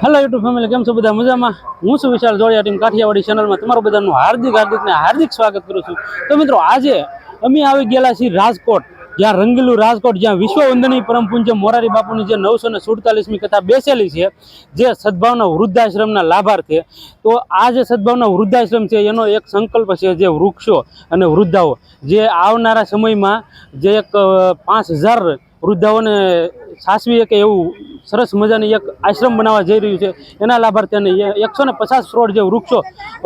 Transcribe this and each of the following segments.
Hello YouTube family કેમ છો બધા? મજામાં? હું છું વિશાલ જોડિયા ટીમ કાઠિયાવાડી ચેનલમાં તમારું બધાનું હાર્દિક હાર્દિક ને હાર્દિક સ્વાગત કરું છું. તો મિત્રો, આજે અમે આવી ગયેલા છીએ રાજકોટ, જ્યાં રંગીલું રાજકોટ, જ્યાં વિશ્વ વંદનીય પરમ પૂજ્ય મોરારી બાપુની જે નવસો ને સુડતાલીસમી કથા બેસેલી છે, જે સદભાવના વૃદ્ધાશ્રમના લાભાર્થી. તો આ જે સદભાવના વૃદ્ધાશ્રમ છે, એનો એક સંકલ્પ છે જે વૃક્ષો અને વૃદ્ધાઓ, જે આવનારા સમયમાં જે એક પાંચ હજાર વૃદ્ધાઓને સાસવી કે એવું સરસ મજાની એક આશ્રમ બનાવવા જઈ રહ્યું છે. એના લાભાર્થે અને એકસો ને પચાસ કરોડ જે વૃક્ષો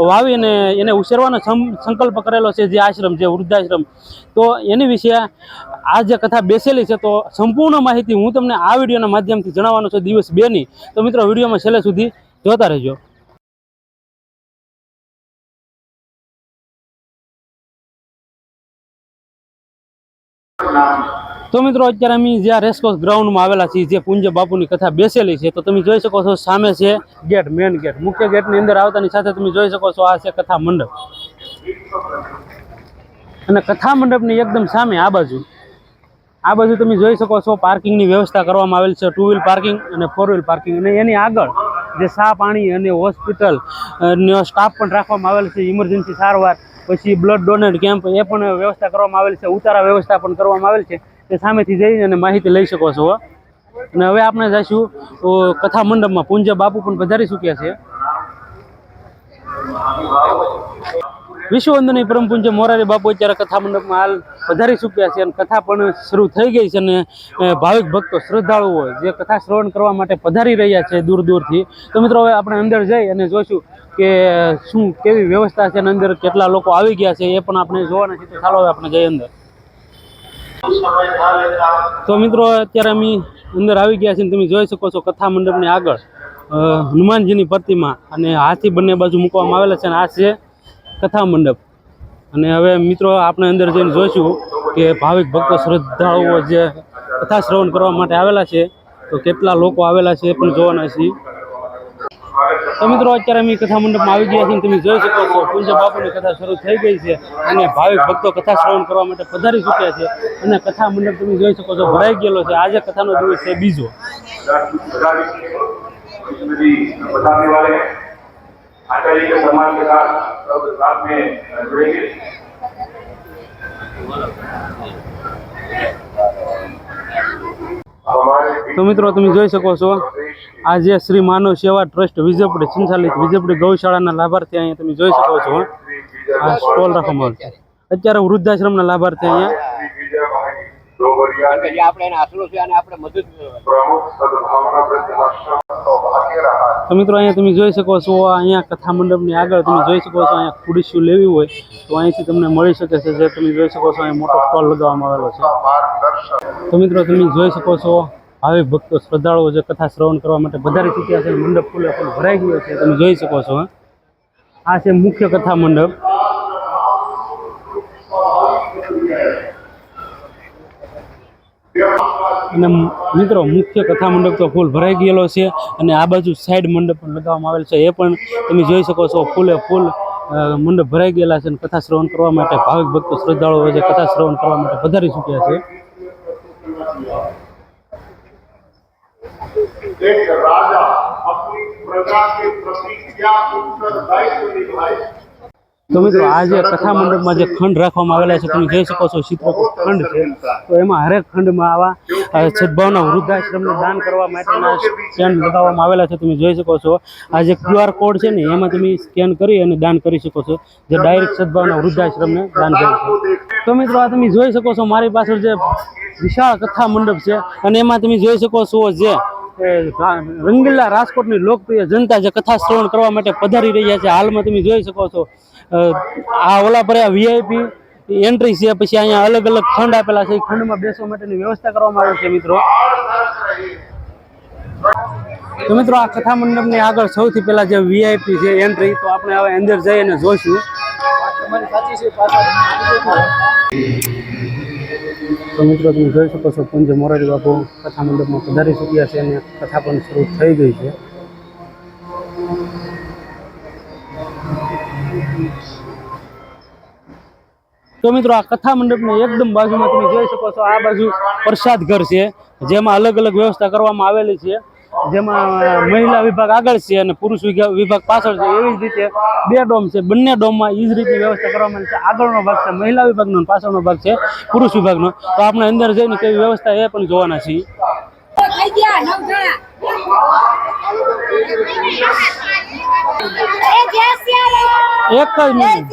વાવીને એને ઉછેરવાનો સંકલ્પ કરેલો છે જે આશ્રમ છે વૃદ્ધાશ્રમ. તો એની વિશે આ જે કથા બેસેલી છે તો સંપૂર્ણ માહિતી હું તમને આ વિડીયોના માધ્યમથી જણાવવાનો છું દિવસ બેની. તો મિત્રો, વિડીયોમાં છેલ્લે સુધી જોતા રહેજો. તો મિત્રો, અત્યારે અમે જ્યાં રેસકોર્સ ગ્રાઉન્ડમાં આવેલા છીએ, જે પૂંજ બાપુની કથા બેસેલી છે, તો તમે જોઈ શકો છો, સામે છે ગેટ મેન ગેટ. મુખ્ય ગેટની અંદર આવતાની સાથે તમે જોઈ શકો છો, આ છે કથા મંડપ. અને કથા મંડપની એકદમ સામે આ બાજુ. આ બાજુ તમે જોઈ શકો છો, પાર્કિંગની વ્યવસ્થા કરવામાં આવેલ છે ટુ વ્હીલ પાર્કિંગ અને ફોર વ્હીલ પાર્કિંગ. અને એની આગળ જે સા પાણી અને હોસ્પિટલ સ્ટાફ પણ રાખવામાં આવેલ છે, ઇમરજન્સી સારવાર, પછી બ્લડ ડોનેટ કેમ્પ, એ પણ વ્યવસ્થા કરવામાં આવેલ છે, ઉતારા વ્યવસ્થા પણ કરવામાં આવેલ છે. તે સામેથી જઈને અને માહિતી લઈ શકો છો અને હવે આપણે જઈશું કથા મંડપમાં પૂંજ્ય બાપુ પણ પધારી ચૂક્યા છે. વિશ્વવંદની પરમ પૂજ્ય મોરારી બાપુ અત્યારે કથા મંડપમાં હાલ પધારી ચૂક્યા છે અને કથા પણ શરૂ થઈ ગઈ છે અને ભાવિક ભક્તો શ્રદ્ધાળુઓ જે કથા શ્રવણ કરવા માટે પધારી રહ્યા છે દૂર દૂરથી. તો મિત્રો, હવે આપણે અંદર જઈ અને જોઈશું કે શું કેવી વ્યવસ્થા છે અને અંદર કેટલા લોકો આવી ગયા છે એ પણ આપણે જોવાના છે તો ચાલો હવે આપણે જઈએ અંદર. તો મિત્રો, અત્યારે અમે અંદર આવી ગયા છે અને તમે જોઈ શકો છો કથા મંડપની આગળ. હનુમાનજીની પ્રતિમા અને હાથી બંને બાજુ મૂકવામાં આવેલા છે અને આ છે કથા મંડપ. અને હવે મિત્રો, આપણે અંદર જઈને જોઈશું કે ભાવિક ભક્તો શ્રદ્ધાળુઓ જે કથા શ્રવણ કરવા માટે આવેલા છે, તો કેટલા લોકો આવેલા છે એ પણ જોવાના છીએ. તો મિત્રો અત્યારે અમે કથા મંડપમાં આવી ગયા છીએ તમે જોઈ શકો છો પૂજ્ય બાપુની કથા શરૂ થઈ ગઈ છે અને ભાવિક ભક્તો કથા શ્રવણ કરવા માટે પધારી ચૂક્યા છે અને કથા મંડપ તમે જોઈ શકો છો ભરાઈ ગયેલો છે આજે કથાનો દિવસ છે બીજો बताने वाले हैं आचार्य के सम्मान के साथ सब साथ में जुड़ेंगे हमारे તો મિત્રો, તમે જોઈ શકો છો, આ જે શ્રી માનવ સેવા ટ્રસ્ટ વિજયપુરી સંચાલિત વિજયપુરી ગૌશાળાના લાભાર્થી અહીંયા તમે જોઈ શકો છો આ સ્ટોલ રાખવામાં અત્યારે વૃદ્ધાશ્રમના લાભાર્થી અહીંયા પછી આપણે એને આપણે મદદ તો મિત્રો અહીંયા તમે જોઈ શકો છો અહીંયા કથા મંડપની આગળ તમે જોઈ શકો છો અહીંયા ખુડીશું લેવી હોય તો અહીંથી તમને મળી શકે છે જે તમે જોઈ શકો છો અહીંયા મોટો સ્ટોલ લગાવવામાં આવેલો છે. તો મિત્રો તમે જોઈ શકો છો આવી ભક્તો શ્રદ્ધાળુઓ જે કથા શ્રવણ કરવા માટે વધારે ચૂક્યા છે મંડપ ફૂલે ફૂલ ભરાઈ ગયો છે તમે જોઈ શકો છો આ છે મુખ્ય કથા મંડપ અને મિત્રો મુખ્ય કથા મંડપ તો ફૂલ ભરાઈ ગયેલો છે અને આ બાજુ સાઈડ મંડપ પણ લગાવવામાં આવેલ છે. એ પણ તમે જોઈ શકો છો ફૂલે ફૂલ મંડપ ભરાઈ ગયેલા છે અને કથા શ્રવણ કરવા માટે ભાવિક ભક્તો શ્રદ્ધાળુઓ હોય છે કથા શ્રવણ કરવા માટે વધારી ચૂક્યા છે. એક રાજા આપણી પ્રજા તો મિત્રો આ જે કથા મંડપમાં જે ખંડ રાખવામાં આવેલા છે તમે જોઈ શકો છો ચિત્રો ખંડ છે. તો એમાં હરેક ખંડમાં આવા સદભાવના વૃદ્ધાશ્રમને દાન કરવા માટેના સ્ટેન્ડ લગાવવામાં આવેલા છે, તમે જોઈ શકો છો. આ જે ક્યુઆર કોડ છે ને, એમાં તમે સ્કેન કરી અને દાન કરી શકો છો, જે ડાયરેક્ટ સદભાવના વૃદ્ધાશ્રમને દાન કરે છે. તો મિત્રો, આ તમે જોઈ શકો છો, મારી પાછળ જે વિશાળ કથા મંડપ છે અને એમાં તમે જોઈ શકો છો જે રંગીલા રાજકોટની લોકપ્રિય જનતા જે કથા શ્રવણ કરવા માટે પધારી રહ્યા છે. હાલમાં તમે જોઈ શકો છો આ ઓલા પર વીઆઈપી એન્ટ્રી છે, પછી અહીંયા અલગ અલગ ખંડ આપેલા છે. ખંડમાં બેસવા માટેની વ્યવસ્થા કરવામાં આવે છે, મિત્રો. તો મિત્રો, આ કથા મંડપની આગળ સૌથી પહેલા જે વીઆઈપી છે એન્ટ્રી તો આપણે હવે અંદર જઈ અને જોઈશું. તો મિત્રો, તમે જોઈ શકો છો, પંજ મોરારી બાપુ કથા મંડપમાં પધારી ચૂક્યા છે અને કથા પણ શરૂ થઈ ગઈ છે. તો મિત્રો આ કથા મંડપની એકદમ બાજુમાં તમે જોઈ શકો છો આ બાજુ પ્રસાદ ઘર છે જેમાં અલગ અલગ વ્યવસ્થા કરવામાં આવેલી છે જેમાં મહિલા વિભાગ આગળ છે અને પુરુષ વિભાગ પાછળ છે એવી જ રીતે બે ડોમ છે બંને ડોમમાં એ જ રીતની વ્યવસ્થા કરવામાં આવી છે. આગળનો ભાગ છે મહિલા વિભાગનો અને પાછળનો ભાગ છે પુરુષ વિભાગનો. તો આપણે અંદર જઈને કેવી વ્યવસ્થા એ પણ જોવાના છીએ. એક જ મિનિટ.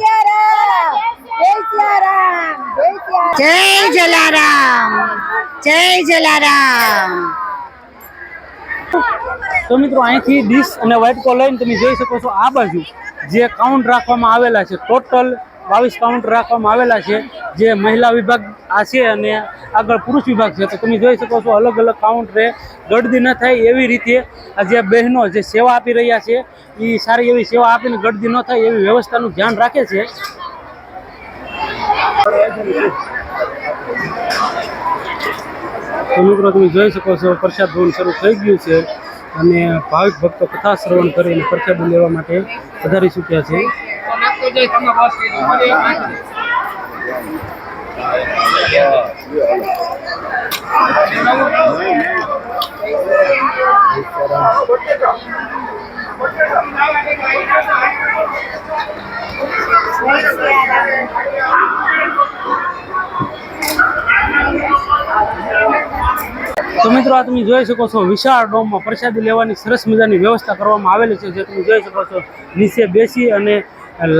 જય જલારામ જય જલારામ. તો મિત્રો અહીંથી ડીશ અને વાઇટકો લઈને તમે જોઈ શકો છો આ બાજુ જે કાઉન્ટ રાખવામાં આવેલા છે ટોટલ બાવીસ કાઉન્ટ રાખવામાં આવેલા છે જે મહિલા વિભાગ આ છે અને આગળ પુરુષ વિભાગ છે. તો તમે જોઈ શકો છો અલગ અલગ કાઉન્ટરે ગળદી ન થાય એવી રીતે આ જે બહેનો જે સેવા આપી રહ્યા છે એ સારી એવી સેવા આપીને ગળદી ન થાય એવી વ્યવસ્થાનું ધ્યાન રાખે છે. તો મિત્રો તમે જોઈ શકો છો, પ્રસાદ ભવન શરૂ થઈ ગયું છે અને ભાવિક ભક્તો કથા શ્રવણ કરીને પ્રસાદ લેવા માટે વધારી ચૂક્યા છે. તો મિત્રો આ તમે જોઈ શકો છો, વિશાળ ડોમમાં પ્રસાદી લેવાની સરસ મજાની વ્યવસ્થા કરવામાં આવેલી છે, જે તમે જોઈ શકો છો. નીચે બેસી અને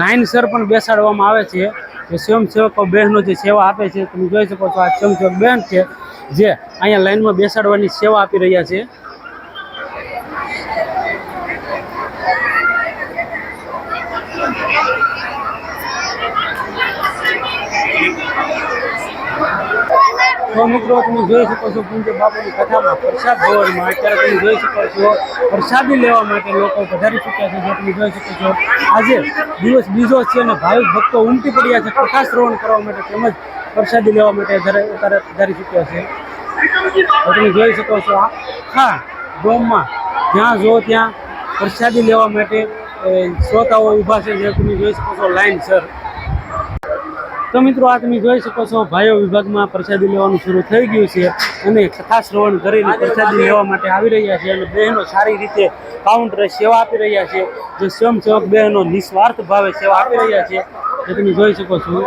લાઇનસર પણ બેસાડવામાં આવે છે. જે સ્વયંસેવકો બહેનો જે સેવા આપે છે, તમે જોઈ શકો છો, આ સ્વયંસેવક બહેન છે, જે અહીંયા લાઇનમાં બેસાડવાની સેવા આપી રહ્યા છે. તો મિત્રો તમે જોઈ શકો છો, પૂજ્ય બાપુની કથામાં પ્રસાદ ભવનમાં અત્યારે તમે જોઈ શકો છો, પ્રસાદી લેવા માટે લોકો પધારી ચૂક્યા છે જે તમે જોઈ શકો છો. આજે દિવસ બીજો છે અને ભાવિક ભક્તો ઉમટી પડ્યા છે, કથા શ્રવણ કરવા માટે તેમજ પ્રસાદી લેવા માટે અત્યારે પધારી ચૂક્યા છે. તમે જોઈ શકો છો, આખા ડોમમાં જ્યાં જો ત્યાં પ્રસાદી લેવા માટે શ્રોતાઓ ઊભા છે, જે તમે જોઈ શકો છો, લાઈન, સર. તો મિત્રો આ તમે જોઈ શકો છો, ભાઈઓ વિભાગમાં પ્રસાદી લેવાનું શરૂ થઈ ગયું છે અને કથા શ્રવણ કરીને પ્રસાદી લેવા માટે આવી રહ્યા છે અને બહેનો સારી રીતે કાઉન્ટરે સેવા આપી રહ્યા છે. જે સ્વયંસેવક બહેનો નિસ્વાર્થ ભાવે સેવા આપી રહ્યા છે. જે તમે જોઈ શકો છો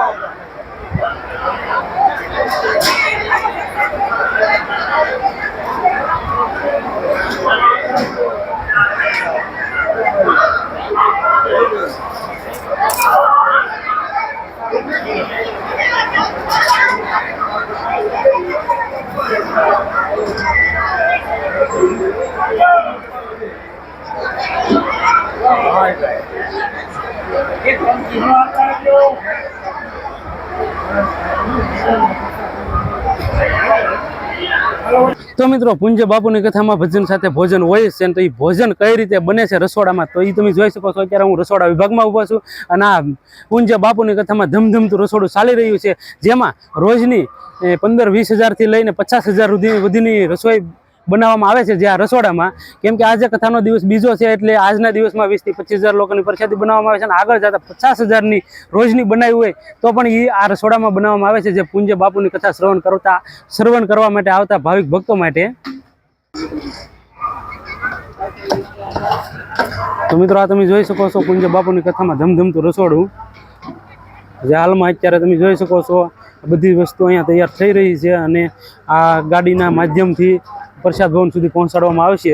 તો મિત્રો પૂંજ્ય બાપુની કથામાં ભજન સાથે ભોજન હોય છે તો એ ભોજન કઈ રીતે બને છે રસોડામાં તો એ તમે જોઈ શકો છો અત્યારે હું રસોડા વિભાગમાં ઊભો છું અને આ પૂંજ્ય બાપુની કથામાં ધમધમતું રસોડું ચાલી રહ્યું છે. જેમાં રોજની પંદર વીસ હજારથી લઈને પચાસ હજાર સુધી સુધીની રસોઈ બનાવવામાં આવે છે જે આ રસોડામાં. કેમ કે આજે કથાનો દિવસ બીજો છે એટલે આજના દિવસમાં વીસથી પચીસ હજાર લોકોની પ્રસાદી બનાવવામાં આવે છે અને આગળ જતા પચાસ હજારની રોજની બનાવી હોય તો પણ એ આ રસોડામાં બનાવવામાં આવે છે જે પૂંજ્ય બાપુની કથા શ્રવણ કરતા, શ્રવણ કરવા માટે આવતા ભાવિક ભક્તો માટે. તો મિત્રો આ તમે જોઈ શકો છો પૂંજ્ય બાપુની કથામાં ધમધમતું રસોડું. જે હાલમાં અત્યારે તમે જોઈ શકો છો બધી વસ્તુ અહીંયા તૈયાર થઈ રહી છે અને આ ગાડીના માધ્યમથી પ્રસાદ ભવન સુધી પહોંચાડવામાં આવશે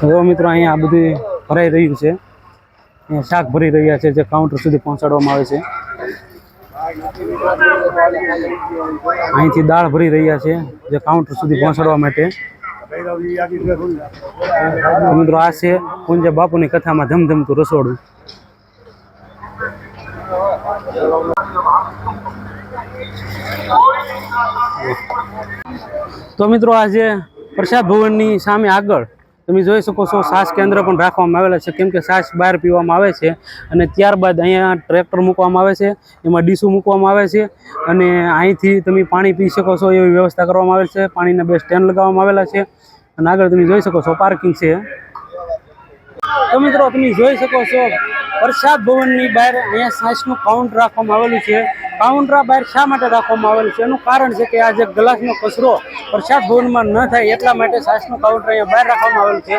હવે મિત્રો અહીંયા આ બધું ભરાઈ રહ્યું છે. અહીંયા શાક ભરી રહ્યા છે જે કાઉન્ટર સુધી પહોંચાડવામાં આવે છે. અહીંથી દાળ ભરી રહ્યા છે જે કાઉન્ટર સુધી પહોંચાડવા માટે. મિત્રો આ છે કુંજા બાપુની કથામાં ધમધમતું રસોડું. તો મિત્રો આજે પ્રસાદ ભવનની સામે આગળ તમે જોઈ શકો છો સાસ કેન્દ્ર પણ રાખવામાં આવેલા છે. કેમ કે સાસ બહાર પીવામાં આવે છે અને ત્યારબાદ અહીંયા ટ્રેક્ટર મૂકવામાં આવે છે, એમાં ડીશું મૂકવામાં આવે છે અને અહીંથી તમે પાણી પી શકો છો એવી વ્યવસ્થા કરવામાં આવેલ છે. પાણીના બે સ્ટેન્ડ લગાવવામાં આવેલા છે અને આગળ તમે જોઈ શકો છો, પાર્કિંગ છે. તો મિત્રો તમે જોઈ શકો છો પ્રસાદ ભવનની બહાર અહીંયા સાસનું કાઉન્ટર રાખવામાં આવેલું છે. કાઉન્ટર બહાર શા માટે રાખવામાં આવેલું છે? એનું કારણ છે કે આ જે ગ્લાસનો કચરો પ્રસાદ ભવનમાં ન થાય એટલા માટે છાશનું કાઉન્ટર અહીંયા બહાર રાખવામાં આવેલું છે.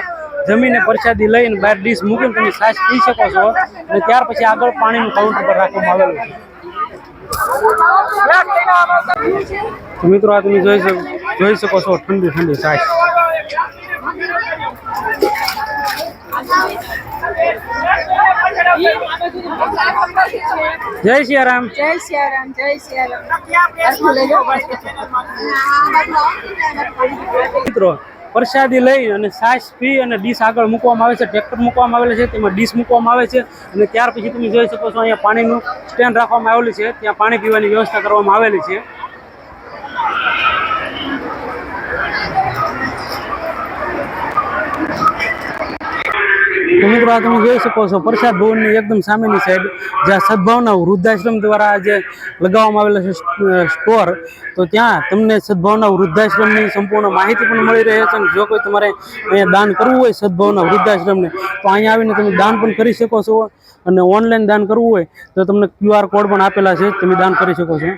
જમીને પ્રસાદી લઈને બહાર ડીશ મૂકીને તમે છાશ પી શકો છો અને ત્યાર પછી આગળ પાણીનું કાઉન્ટર પર રાખવામાં આવેલું છે. મિત્રો આ તમે જોઈ શકો જોઈ શકો છો ઠંડી ઠંડી છાશ જય સિયારામ. જય સિયારામ જય સિયારામ. મિત્રો પ્રસાદી લઈ અને સાસ પી અને ડીશ આગળ મૂકવામાં આવે છે ટ્રેક્ટર મૂકવામાં આવેલું છે તેમાં ડીશ મૂકવામાં આવે છે અને ત્યાર પછી તમે જોઈ શકો છો અહીંયા પાણીનું સ્ટેન્ડ રાખવામાં આવેલું છે ત્યાં પાણી પીવાની વ્યવસ્થા કરવામાં આવેલી છે. તો મિત્રો તમે જોઈ શકો છો. પ્રસાદ ભવનની એકદમ સામેની સાઈડ જ્યાં સદભાવના વૃદ્ધાશ્રમ દ્વારા જે લગાવવામાં આવેલો છે સ્ટોર. તો ત્યાં તમને સદભાવના વૃદ્ધાશ્રમની સંપૂર્ણ માહિતી પણ મળી રહે છે જો કોઈ તમારે અહીંયા દાન કરવું હોય સદભાવના વૃદ્ધાશ્રમને, તો અહીંયા આવીને તમે દાન પણ કરી શકો છો અને ઓનલાઈન દાન કરવું હોય તો તમને ક્યુઆર કોડ પણ આપેલા છે, તમે દાન કરી શકો છો.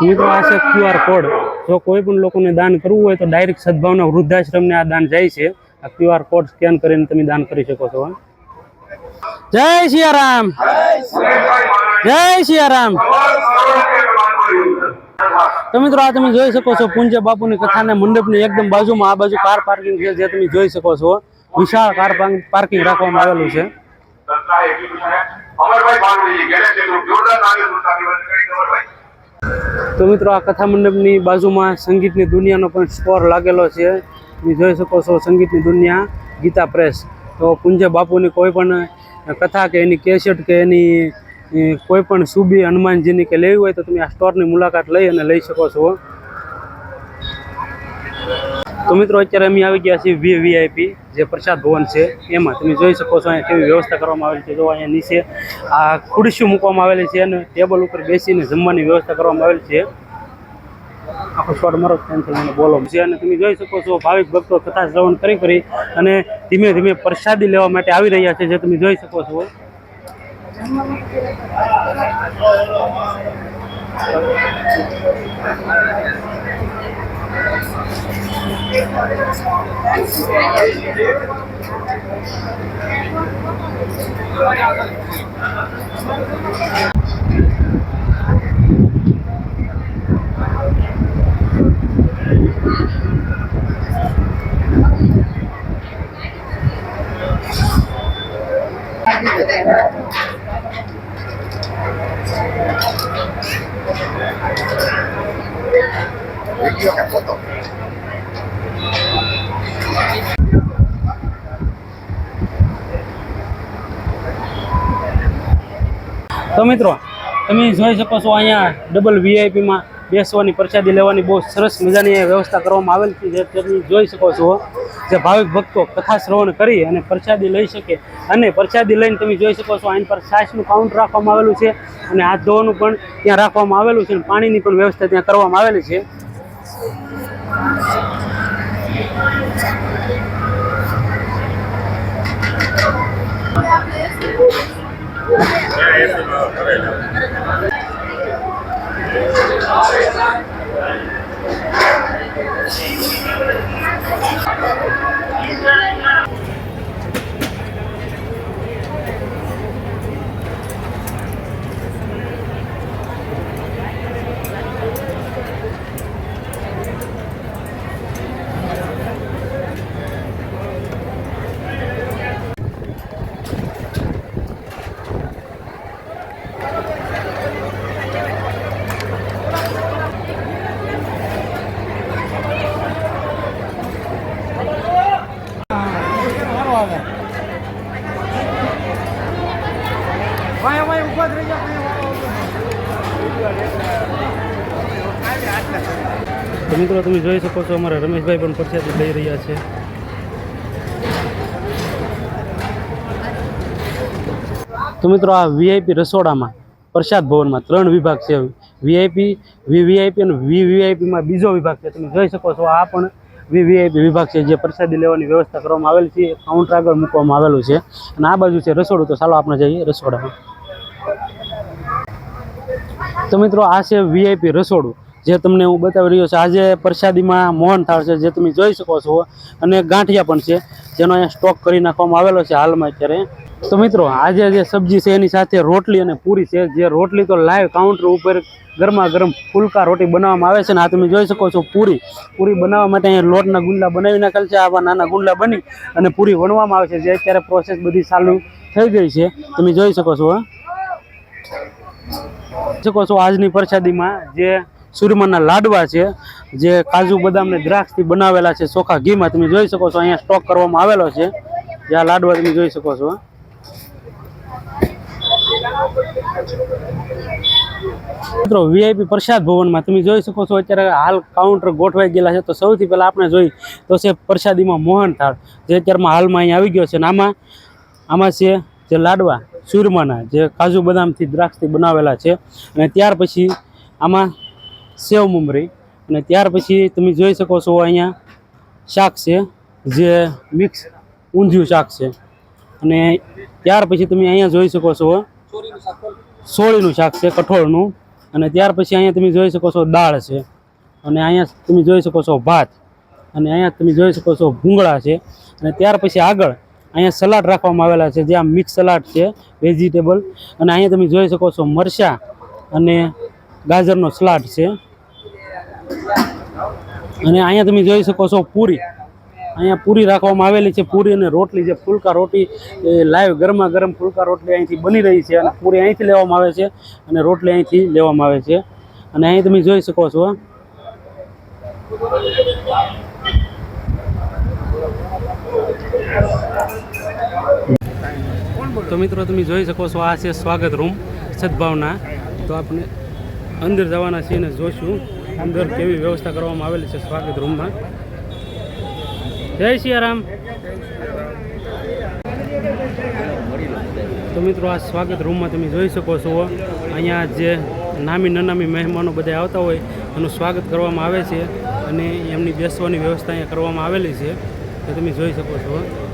મિત્રો, આ છે ક્યુઆર કોડ જો કોઈ પણ લોકોને દાન કરવું હોય તો ડાયરેક્ટ સદભાવના વૃદ્ધાશ્રમને આ દાન જાય છે. આ ક્યુઆર કોડ સ્કેન કરીને તમે દાન કરી શકો છો જય સિયારામ જય સિયારામ તો મિત્રો આ તમે જોઈ શકો છો પૂંજ્ય બાપુની કથાના મંડપની એકદમ બાજુમાં આ બાજુ કાર પાર્કિંગ છે જે તમે જોઈ શકો છો. વિશાળ કાર પાર્કિંગ રાખવામાં આવેલું છે. તો મિત્રો આ કથા મંડપની બાજુમાં સંગીતની દુનિયાનો પણ સ્કોર લાગેલો છે. તમે જોઈ શકો છો સંગીતની દુનિયા, ગીતા પ્રેસ. તો પૂંજ્ય બાપુની કોઈ પણ કથા કે એની કેસેટ કે એની કોઈ પણ સુબી હનુમાનજીની કે લેવી હોય તો તમે આ સ્ટોરની મુલાકાત લઈ અને લઈ શકો છો. તો મિત્રો, અત્યારે અમે આવી ગયા છીએ વી, વીઆઈપી, જે પ્રસાદ ભવન છે, એમાં. તમે જોઈ શકો છો અહીંયા કેવી વ્યવસ્થા કરવામાં આવેલી છે. જો અહીંયા નીચે આ ખુરશીઓ મૂકવામાં આવેલી છે અને ટેબલ ઉપર બેસીને જમવાની વ્યવસ્થા કરવામાં આવેલી છે. આખો શોર્ટ મારો કેન્સલ મને બોલો. છે અને તમે જોઈ શકો છો, ભાવિક ભક્તો કથા શ્રવણ કરી કરી અને ધીમે ધીમે પ્રસાદી લેવા માટે આવી રહ્યા છે, જે તમે જોઈ શકો છો. મિત્રો, તમે જોઈ શકો છો અહીંયા ડબલ વીઆઈપીમાં બેસવાની પ્રસાદી લેવાની બહુ સરસ મજાની વ્યવસ્થા કરવામાં આવેલ છે. જે તમે જોઈ શકો છો, જે ભાવિક ભક્તો કથા શ્રવણ કરી અને પ્રસાદી લઈ શકે અને પ્રસાદી લઈને તમે જોઈ શકો છો, આની પર છાશનું કાઉન્ટર રાખવામાં આવેલું છે અને હાથ ધોવાનું પણ ત્યાં રાખવામાં આવેલું છે અને પાણીની પણ વ્યવસ્થા ત્યાં કરવામાં આવેલી છે. Thank you. મિત્રો, તમે જોઈ શકો છો, અમારા રમેશભાઈ પણ પછી લઈ રહ્યા છે. તો મિત્રો, આ વીઆઈપી રસોડામાં, પ્રસાદ ભવનમાં ત્રણ વિભાગ છે. વીઆઈપી વીવીઆઈપી અને વીવીઆઈપીમાં બીજો વિભાગ છે. તમે જોઈ શકો છો, આ પણ વીવીઆઈપી વિભાગ છે, જે પ્રસાદી લેવાની વ્યવસ્થા કરવામાં આવેલી છે. કાઉન્ટર આગળ મૂકવામાં આવેલું છે. અને આ બાજુ છે રસોડું. તો ચાલો આપણે જઈએ રસોડામાં. તો મિત્રો, આ છે વીઆઈપી રસોડું, જે તમને હું બતાવી રહ્યો છું. આજે પ્રસાદીમાં મોહન થાળ છે, જે તમે જોઈ શકો છો. અને ગાંઠિયા પણ છે, જેનો અહીંયા સ્ટોક કરી નાખવામાં આવેલો છે હાલમાં અત્યારે. તો મિત્રો, આજે જે સબ્જી છે, એની સાથે રોટલી અને પૂરી છે. જે રોટલી તો લાઈવ કાઉન્ટર ઉપર ગરમા ગરમ ફુલકા રોટી બનાવવામાં આવે છે. ને આ તમે જોઈ શકો છો, પૂરી. પૂરી બનાવવા માટે અહીંયા લોટના ગુંડલા બનાવી નાખેલ છે. આવા નાના ગુંડલા બની અને પૂરી વણવામાં આવે છે. જે અત્યારે પ્રોસેસ બધી ચાલુ થઈ ગઈ છે. તમે જોઈ શકો છો, હા. શકો છો આજની પ્રસાદીમાં જે સુરમાના લાડવા છે, જે કાજુ બદામ ને દ્રાક્ષથી બનાવેલા છે, ચોખા ઘીમાં તમે જોઈ શકો છો, અહીંયા સ્ટોક કરવામાં આવેલો છે. જે આ લાડવા તમે જોઈ શકો છો. મિત્રો વીઆઈપી પ્રસાદ ભવનમાં તમે જોઈ શકો છો, અત્યારે હાલ કાઉન્ટર ગોઠવાઈ ગયેલા છે. તો સૌથી પહેલાં આપણે જોઈ તો છે પ્રસાદીમાં મોહન થાળ જે અત્યારમાં હાલમાં અહીંયા આવી ગયો છે. અને આમાં આમાં છે જે લાડવા. સુરમાના જે કાજુ બદામથી દ્રાક્ષથી બનાવેલા છે. અને ત્યાર પછી આમાં સેવ મમરી અને ત્યાર પછી તમે જોઈ શકો છો અહીંયા શાક છે, જે મિક્સ ઊંધિયું શાક છે. અને ત્યાર પછી તમે અહીંયા જોઈ શકો છો સોળીનું શાક છે, કઠોળનું. અને ત્યાર પછી અહીંયા તમે જોઈ શકો છો દાળ છે. અને અહીંયા તમે જોઈ શકો છો ભાત. અને અહીંયા તમે જોઈ શકો છો ભૂંગળા છે. અને ત્યાર પછી આગળ અહીંયા સલાડ રાખવામાં આવેલા છે, જે આ મિક્સ સલાડ છે વેજીટેબલ અને અહીંયા તમે જોઈ શકો છો મરચાં અને ગાજરનો સલાડ છે. અને અહીંયા તમે જોઈ શકો છો પૂરી. અહીંયા પૂરી રાખવામાં આવેલી છે, પૂરી અને રોટલી જે ફુલકા રોટી, એ લાઈવ ગરમા ગરમ ફુલકા રોટલી અહીંથી બની રહી છે અને પૂરી અહીંથી લેવામાં આવે છે અને રોટલી અહીંથી લેવામાં આવે છે. અને અહીં તમે જોઈ શકો છો. તો મિત્રો, તમે જોઈ શકો છો, આ છે સ્વાગત રૂમ, સદભાવના. તો આપણે અંદર જવાના છીએ ને જોશું, અંદર કેવી વ્યવસ્થા કરવામાં આવેલી છે સ્વાગત રૂમમાં. જય સિયારામ. તો મિત્રો, આ સ્વાગત રૂમમાં તમે જોઈ શકો છો, અહીંયા જે નામી નનામી મહેમાનો બધા આવતા હોય, એનું સ્વાગત કરવામાં આવે છે અને એમની બેસવાની વ્યવસ્થા અહીંયા કરવામાં આવેલી છે. તો તમે જોઈ શકો છો.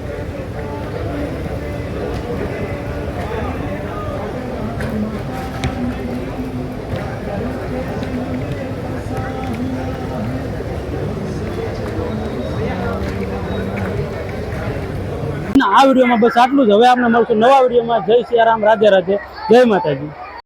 આ વિડીયોમાં બસ આટલું જ. હવે આપણે મળશું નવા વિડીયોમાં. જય સિયારામ. રાધે રાધે. જય માતાજી.